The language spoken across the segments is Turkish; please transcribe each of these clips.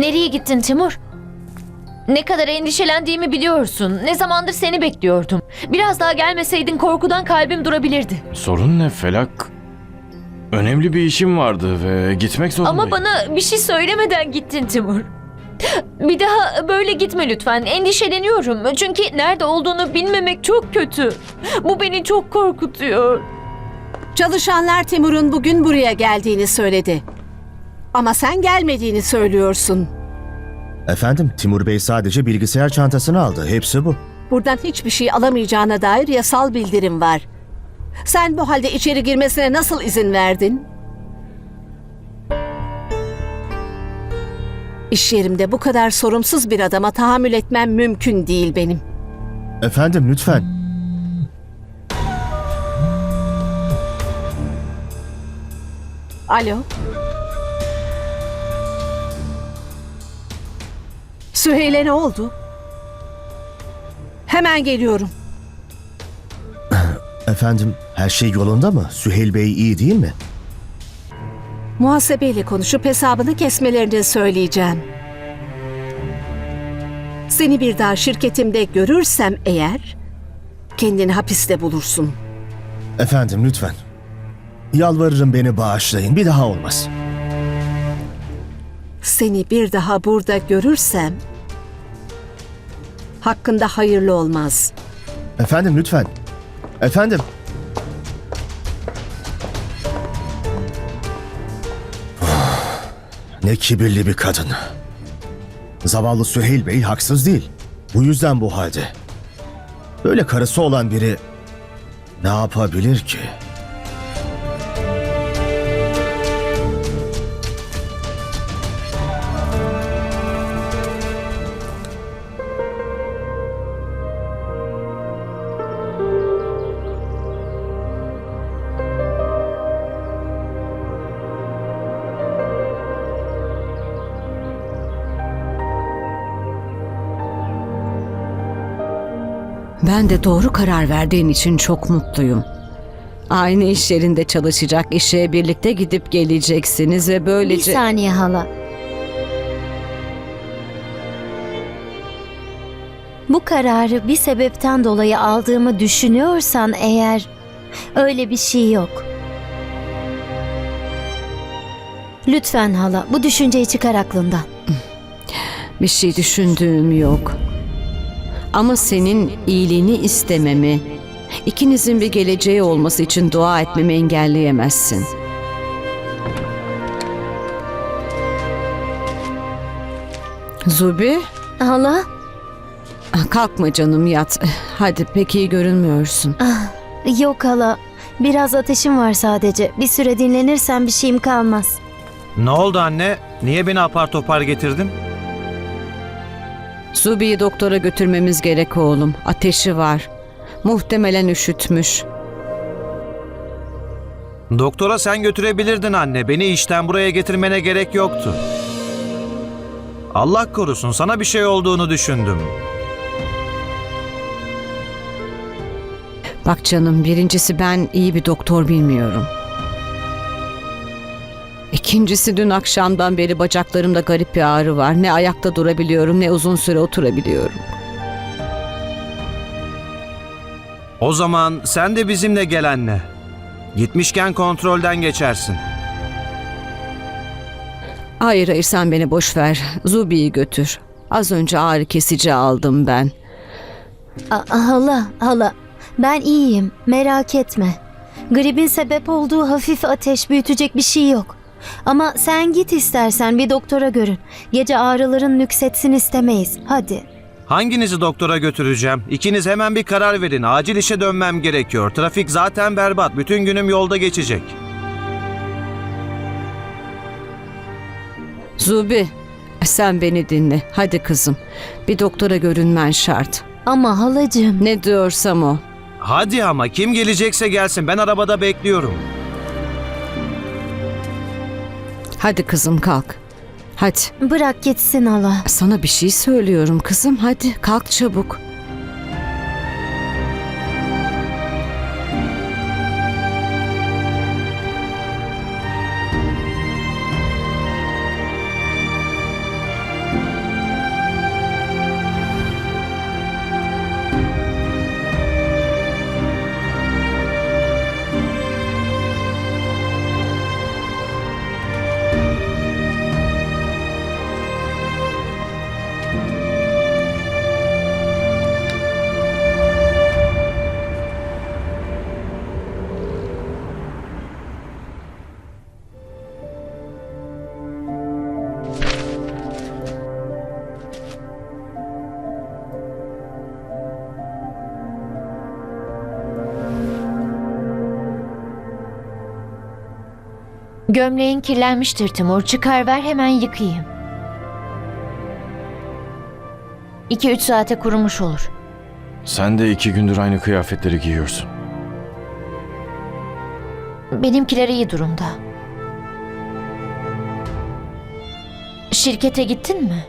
Nereye gittin Timur? Ne kadar endişelendiğimi biliyorsun. Ne zamandır seni bekliyordum. Biraz daha gelmeseydin korkudan kalbim durabilirdi. Sorun ne Felak? Önemli bir işim vardı ve gitmek zorundayım. Ama bana bir şey söylemeden gittin Timur. Bir daha böyle gitme lütfen. Endişeleniyorum. Çünkü nerede olduğunu bilmemek çok kötü. Bu beni çok korkutuyor. Çalışanlar Timur'un bugün buraya geldiğini söyledi. Ama sen gelmediğini söylüyorsun. Efendim, Timur Bey sadece bilgisayar çantasını aldı. Hepsi bu. Buradan hiçbir şey alamayacağına dair yasal bildirim var. Sen bu halde içeri girmesine nasıl izin verdin? İş yerimde bu kadar sorumsuz bir adama tahammül etmem mümkün değil benim. Efendim lütfen. Alo. Süheyl'e ne oldu? Hemen geliyorum. Efendim, her şey yolunda mı? Süheyl Bey iyi değil mi? Muhasebeyle konuşup hesabını kesmelerini söyleyeceğim. Seni bir daha şirketimde görürsem eğer kendini hapiste bulursun. Efendim lütfen. Yalvarırım beni bağışlayın. Bir daha olmaz. Seni bir daha burada görürsem hakkında hayırlı olmaz. Efendim lütfen. Efendim. ne kibirli bir kadın. Zavallı Süheyl Bey haksız değil. Bu yüzden bu halde. Böyle karısı olan biri ne yapabilir ki? Ben de doğru karar verdiğin için çok mutluyum. Aynı iş yerinde çalışacak, işe birlikte gidip geleceksiniz ve Bir böylece... saniye hala. Bu kararı bir sebepten dolayı aldığımı düşünüyorsan eğer öyle bir şey yok. Lütfen hala bu düşünceyi çıkar aklından. Bir şey düşündüğüm yok. Ama senin iyiliğini istememi, ikinizin bir geleceği olması için dua etmemi engelleyemezsin. Zubi, Hala? kalkma canım yat. Hadi pek iyi görünmüyorsun. Yok hala. Biraz ateşim var sadece. Bir süre dinlenirsen bir şeyim kalmaz. Ne oldu anne? Niye beni apar topar getirdin? Zubi'yi doktora götürmemiz gerek oğlum. Ateşi var. Muhtemelen üşütmüş. Doktora sen götürebilirdin anne. Beni işten buraya getirmene gerek yoktu. Allah korusun sana bir şey olduğunu düşündüm. Bak canım birincisi ben iyi bir doktor bilmiyorum. İkincisi dün akşamdan beri bacaklarımda garip bir ağrı var. Ne ayakta durabiliyorum ne uzun süre oturabiliyorum. O zaman sen de bizimle gel anne. Gitmişken kontrolden geçersin. Hayır hayır sen beni boş ver. Zubi'yi götür. Az önce ağrı kesici aldım ben. A- hala, hala. Ben iyiyim. Merak etme. Gripin sebep olduğu hafif ateş büyütecek bir şey yok. Ama sen git istersen bir doktora görün. Gece ağrıların nüksetsin istemeyiz. Hadi. Hanginizi doktora götüreceğim? İkiniz hemen bir karar verin. Acil işe dönmem gerekiyor. Trafik zaten berbat. Bütün günüm yolda geçecek. Zubi sen beni dinle. Hadi kızım. Bir doktora görünmen şart. Ama halacığım. Ne diyorsam o. Hadi ama kim gelecekse gelsin. Ben arabada bekliyorum. Hadi kızım kalk. Hadi. Bırak gitsin hala. Sana bir şey söylüyorum kızım. Hadi kalk çabuk. Gömleğin kirlenmiştir Timur. Çıkar ver hemen yıkayayım. 2-3 saate kurumuş olur. Sen de iki gündür aynı kıyafetleri giyiyorsun. Benimkiler iyi durumda. Şirkete gittin mi?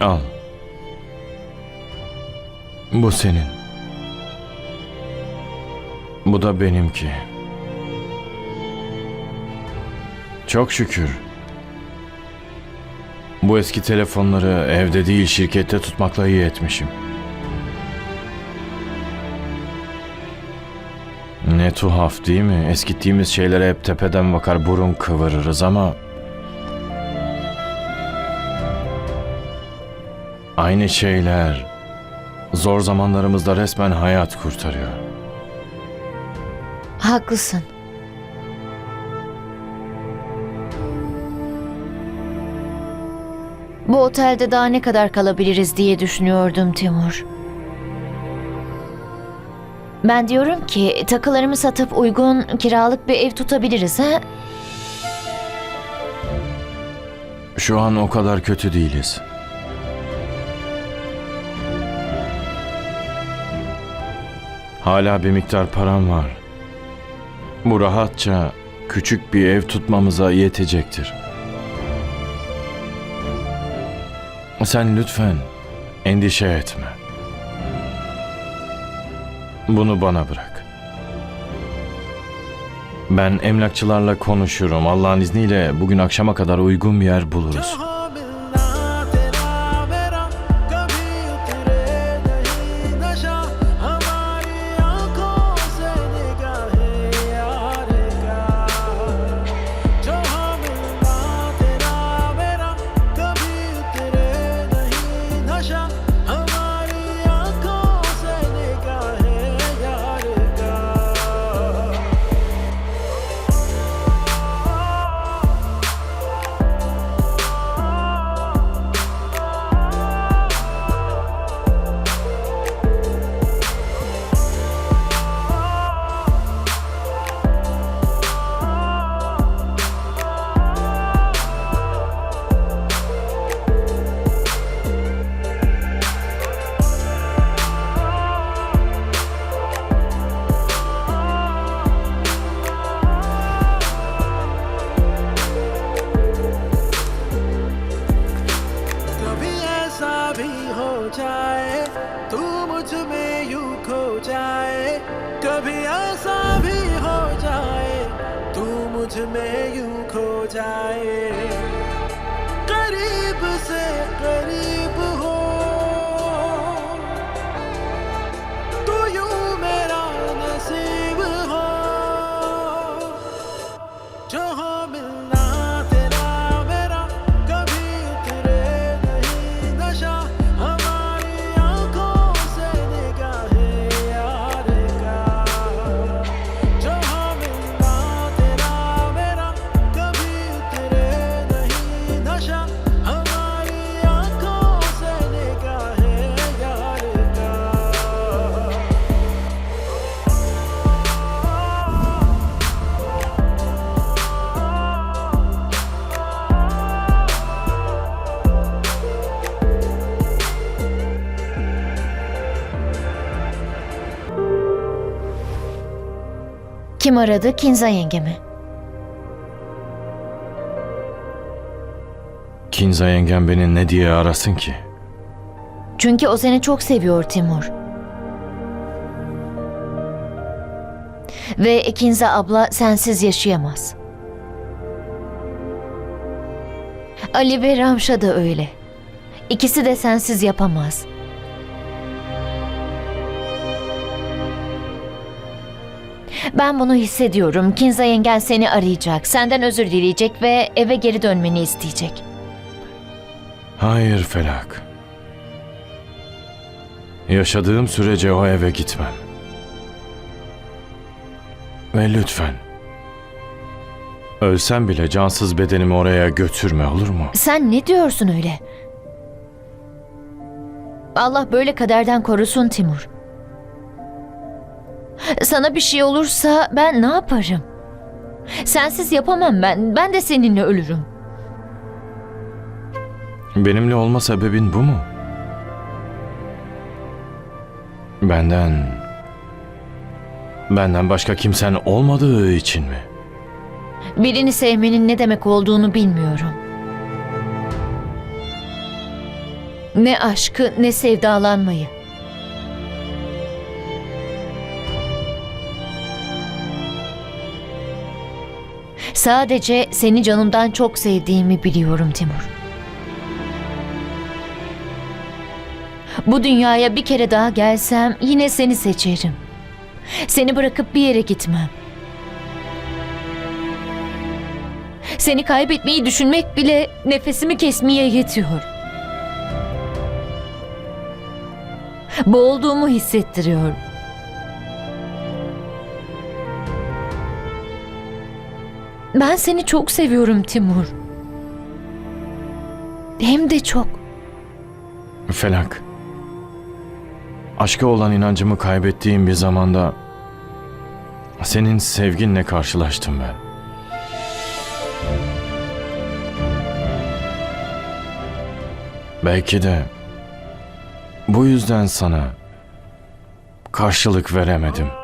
Al. Bu senin. Bu da benimki. Çok şükür. Bu eski telefonları evde değil şirkette tutmakla iyi etmişim. Ne tuhaf değil mi? Eskittiğimiz şeylere hep tepeden bakar burun kıvırırız ama... Aynı şeyler zor zamanlarımızda resmen hayat kurtarıyor. Haklısın. Bu otelde daha ne kadar kalabiliriz diye düşünüyordum Timur. Ben diyorum ki takılarımı satıp uygun kiralık bir ev tutabiliriz ha? Şu an o kadar kötü değiliz. Hala bir miktar param var. Bu rahatça küçük bir ev tutmamıza yetecektir. Sen lütfen endişe etme. Bunu bana bırak. Ben emlakçılarla konuşurum. Allah'ın izniyle bugün akşama kadar uygun bir yer buluruz. कभी ऐसा भी हो जाए तू मुझमें यूँ खो जाए। Kim aradı? Kinza yenge mi? Kinza yengem beni ne diye arasın ki? Çünkü o seni çok seviyor Timur. Ve Kinza abla sensiz yaşayamaz. Ali ve Ramşa da öyle. İkisi de sensiz yapamaz. Ben bunu hissediyorum. Kinza yengen seni arayacak, senden özür dileyecek ve eve geri dönmeni isteyecek. Hayır Felak. Yaşadığım sürece o eve gitmem. Ve lütfen. Ölsem bile cansız bedenimi oraya götürme olur mu? Sen ne diyorsun öyle? Allah böyle kaderden korusun Timur. Sana bir şey olursa ben ne yaparım? Sensiz yapamam ben. Ben de seninle ölürüm. Benimle olma sebebin bu mu? Benden... Benden başka kimsen olmadığı için mi? Birini sevmenin ne demek olduğunu bilmiyorum. Ne aşkı ne sevdalanmayı. Sadece seni canımdan çok sevdiğimi biliyorum Timur. Bu dünyaya bir kere daha gelsem yine seni seçerim. Seni bırakıp bir yere gitmem. Seni kaybetmeyi düşünmek bile nefesimi kesmeye yetiyor. Boğulduğumu hissettiriyor. Ben seni çok seviyorum Timur. Hem de çok. Felak. Aşka olan inancımı kaybettiğim bir zamanda senin sevginle karşılaştım ben. Belki de bu yüzden sana karşılık veremedim.